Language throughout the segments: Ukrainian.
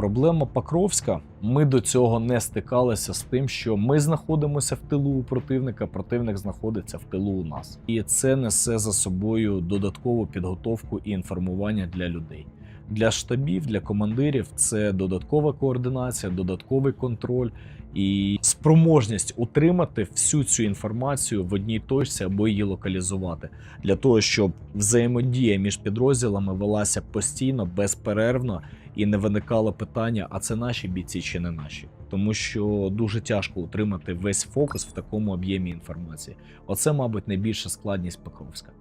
Проблема Покровська. Ми до цього не стикалися з тим, що ми знаходимося в тилу у противника, противник знаходиться в тилу у нас, і це несе за собою додаткову підготовку і інформування для людей. Для штабів, для командирів це додаткова координація, додатковий контроль і спроможність утримати всю цю інформацію в одній точці або її локалізувати для того, щоб взаємодія між підрозділами велася постійно, безперервно і не виникало питання, а це наші бійці чи не наші. Тому що дуже тяжко утримати весь фокус в такому об'ємі інформації. Оце, мабуть, найбільша складність Покровська.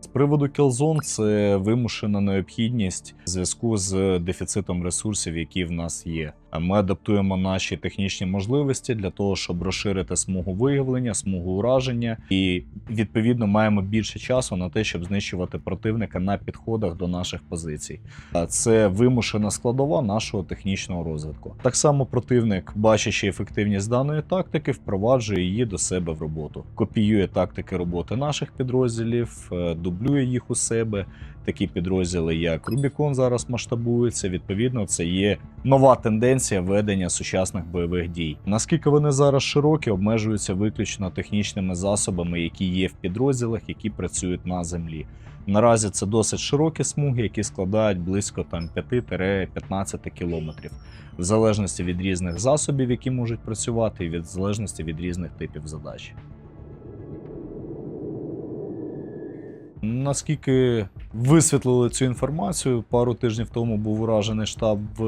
З приводу Killzone це вимушена необхідність в зв'язку з дефіцитом ресурсів, які в нас є. Ми адаптуємо наші технічні можливості для того, щоб розширити смугу виявлення, смугу ураження, і відповідно маємо більше часу на те, щоб знищувати противника на підходах до наших позицій. Це вимушена складова нашого технічного розвитку. Так само противник, бачачи ефективність даної тактики, впроваджує її до себе в роботу, копіює тактики роботи наших підрозділів, е, дублює їх у себе. Такі підрозділи, як Рубікон, зараз масштабуються. Відповідно, це є нова тенденція ведення сучасних бойових дій. Наскільки вони зараз широкі, обмежуються виключно технічними засобами, які є в підрозділах, які працюють на землі. Наразі це досить широкі смуги, які складають близько там 5-15 кілометрів, в залежності від різних засобів, які можуть працювати, і від залежності від різних типів задач. Наскільки висвітлили цю інформацію, пару тижнів тому був уражений штаб в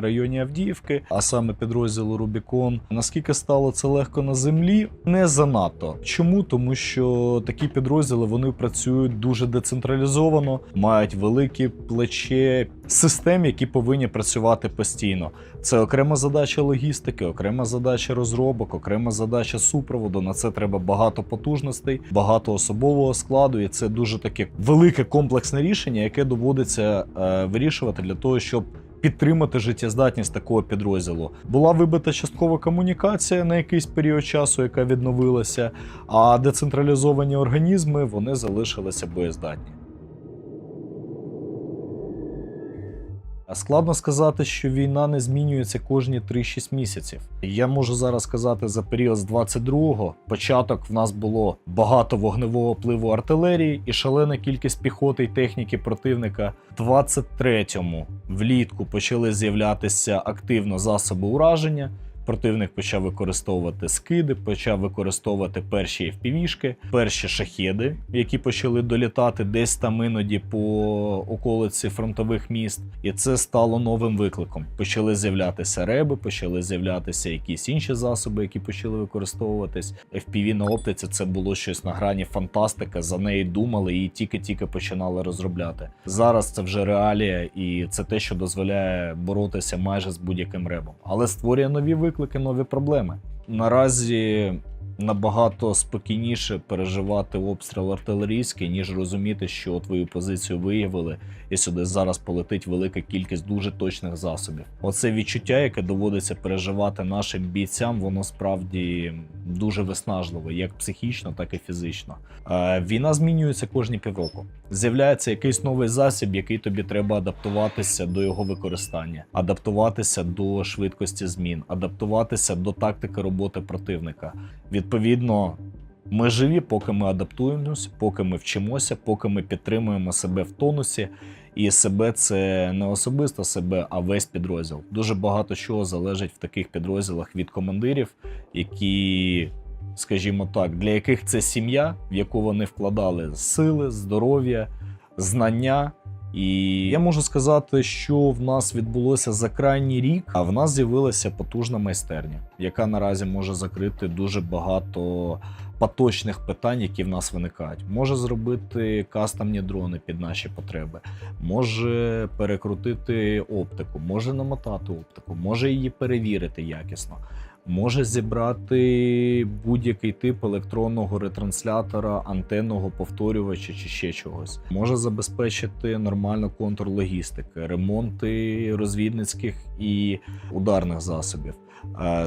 районі Авдіївки, а саме підрозділу Рубікон. Наскільки стало це легко на землі? Не занадто. Чому? Тому що такі підрозділи вони працюють дуже децентралізовано, мають великі плече систем, які повинні працювати постійно. Це окрема задача логістики, окрема задача розробок, окрема задача супроводу. На це треба багато потужностей, багато особового складу, і це дуже таке велике комплексне рішення, яке доводиться е, вирішувати для того, щоб. Підтримати життєздатність такого підрозділу була вибита часткова комунікація на якийсь період часу, яка відновилася. А децентралізовані організми вони залишилися боєздатні. А Складно сказати, що війна не змінюється кожні 3-6 місяців. Я можу зараз сказати за період з 22-го. Початок в нас було багато вогневого впливу артилерії і шалена кількість піхоти й техніки противника. В 23-му влітку почали з'являтися активно засоби ураження. Противник почав використовувати скиди, почав використовувати перші FPV-шки, перші шахеди, які почали долітати десь там іноді по околиці фронтових міст. І це стало новим викликом. Почали з'являтися реби, почали з'являтися якісь інші засоби, які почали використовуватись. FPV на оптиці це було щось на грані фантастика. За неї думали і тільки-тільки починали розробляти. Зараз це вже реалія, і це те, що дозволяє боротися майже з будь-яким ребом, але створює нові виклики, нові проблеми. Наразі набагато спокійніше переживати обстріл артилерійський, ніж розуміти, що твою позицію виявили, і сюди зараз полетить велика кількість дуже точних засобів. Оце відчуття, яке доводиться переживати нашим бійцям, воно справді дуже виснажливе, як психічно, так і фізично. Е, Війна змінюється кожні півроку. З'являється якийсь новий засіб, який тобі треба адаптуватися до його використання, адаптуватися до швидкості змін, адаптуватися до тактики роботи противника. Відповідно, ми живі, поки ми адаптуємося, поки ми вчимося, поки ми підтримуємо себе в тонусі. І себе це не особисто себе, а весь підрозділ. Дуже багато чого залежить в таких підрозділах від командирів, які, скажімо так, для яких це сім'я, в яку вони вкладали сили, здоров'я, знання. І я можу сказати, що в нас відбулося за крайній рік, а в нас з'явилася потужна майстерня, яка наразі може закрити дуже багато поточних питань, які в нас виникають. Може зробити кастомні дрони під наші потреби, може перекрутити оптику, може намотати оптику, може її перевірити якісно. Може зібрати будь-який тип електронного ретранслятора, антенного повторювача чи ще чогось. Може забезпечити нормальну контур логістики, ремонти розвідницьких і ударних засобів.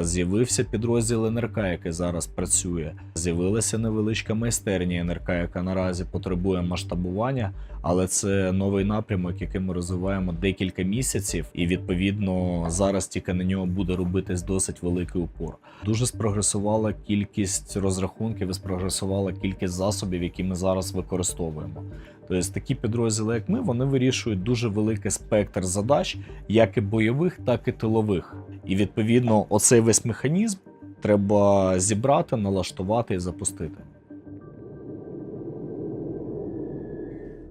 З'явився підрозділ НРК, який зараз працює. З'явилася невеличка майстерня НРК, яка наразі потребує масштабування, але це новий напрямок, який ми розвиваємо декілька місяців, і відповідно зараз тільки на нього буде робитись досить великий упор. Дуже спрогресувала кількість розрахунків і спрогресувала кількість засобів, які ми зараз використовуємо. Тобто такі підрозділи, як ми, вони вирішують дуже великий спектр задач, як і бойових, так і тилових. І відповідно, оцей весь механізм треба зібрати, налаштувати і запустити.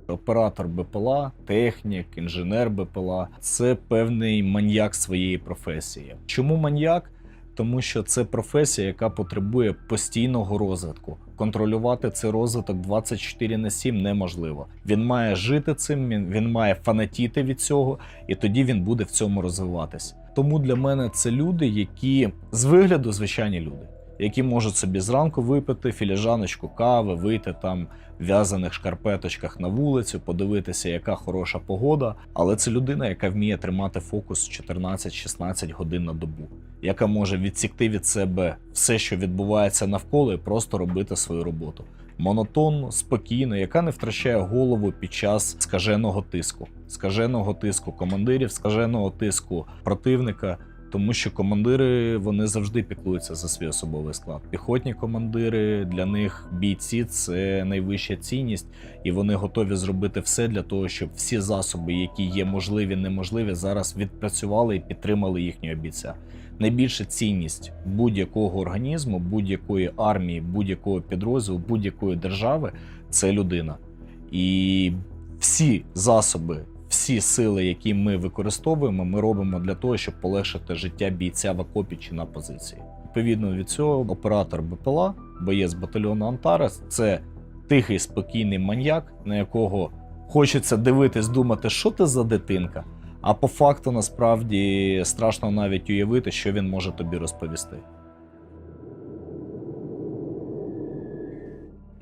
Оператор БПЛА, технік, інженер БПЛА це певний маньяк своєї професії. Чому маньяк? Тому що це професія, яка потребує постійного розвитку. Контролювати цей розвиток 24 на 7 неможливо. Він має жити цим, він, має фанатіти від цього, і тоді він буде в цьому розвиватись. Тому для мене це люди, які з вигляду звичайні люди, які можуть собі зранку випити філіжаночку кави, вийти там в в'язаних шкарпеточках на вулицю, подивитися, яка хороша погода. Але це людина, яка вміє тримати фокус 14-16 годин на добу, яка може відсікти від себе все, що відбувається навколо, і просто робити свою роботу. Монотонно, спокійно, яка не втрачає голову під час скаженого тиску, скаженого тиску командирів, скаженого тиску противника. Тому що командири вони завжди піклуються за свій особовий склад. Піхотні командири для них бійці це найвища цінність, і вони готові зробити все для того, щоб всі засоби, які є можливі, неможливі, зараз відпрацювали і підтримали їхнього бійця. Найбільша цінність будь-якого організму, будь-якої армії, будь-якого підрозділу, будь-якої держави це людина. І всі засоби, всі сили, які ми використовуємо, ми робимо для того, щоб полегшити життя бійця в окопі чи на позиції. Відповідно від цього, оператор БПЛА, боєць батальйону Антарес, це тихий, спокійний маньяк, на якого хочеться дивитись, думати, що ти за дитинка. А по факту насправді страшно навіть уявити, що він може тобі розповісти.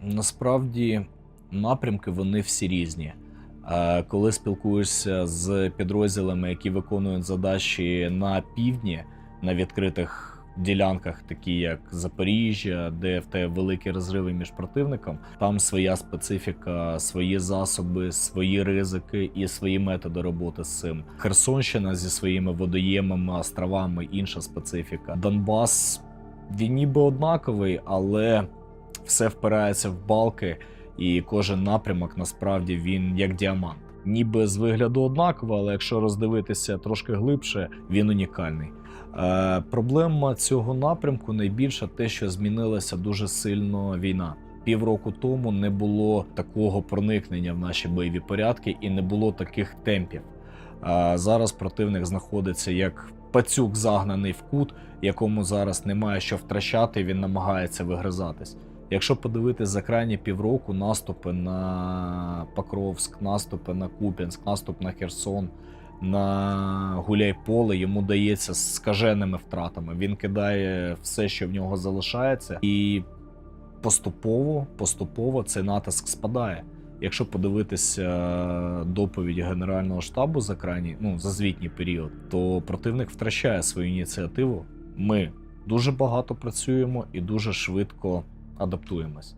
Насправді напрямки вони всі різні. Коли спілкуєшся з підрозділами, які виконують задачі на півдні, на відкритих ділянках, такі як Запоріжжя, де в тебе великі розриви між противником, там своя специфіка, свої засоби, свої ризики і свої методи роботи з цим. Херсонщина зі своїми водоємами, островами, інша специфіка. Донбас він ніби однаковий, але все впирається в балки, і кожен напрямок насправді він як діамант. Ніби з вигляду однаково, але якщо роздивитися трошки глибше, він унікальний. Е, проблема цього напрямку найбільша те, що змінилася дуже сильно війна. Півроку тому не було такого проникнення в наші бойові порядки і не було таких темпів. Е, зараз противник знаходиться як пацюк загнаний в кут, якому зараз немає що втрачати, він намагається вигризатись. Якщо подивитись за крайні півроку, наступи на Покровськ, наступи на Куп'янськ, наступ на Херсон, на Гуляйполе, йому дається скаженими втратами. Він кидає все, що в нього залишається, і поступово, поступово цей натиск спадає. Якщо подивитися доповідь Генерального штабу за крайній, ну за звітній період, то противник втрачає свою ініціативу. Ми дуже багато працюємо і дуже швидко адаптуємось.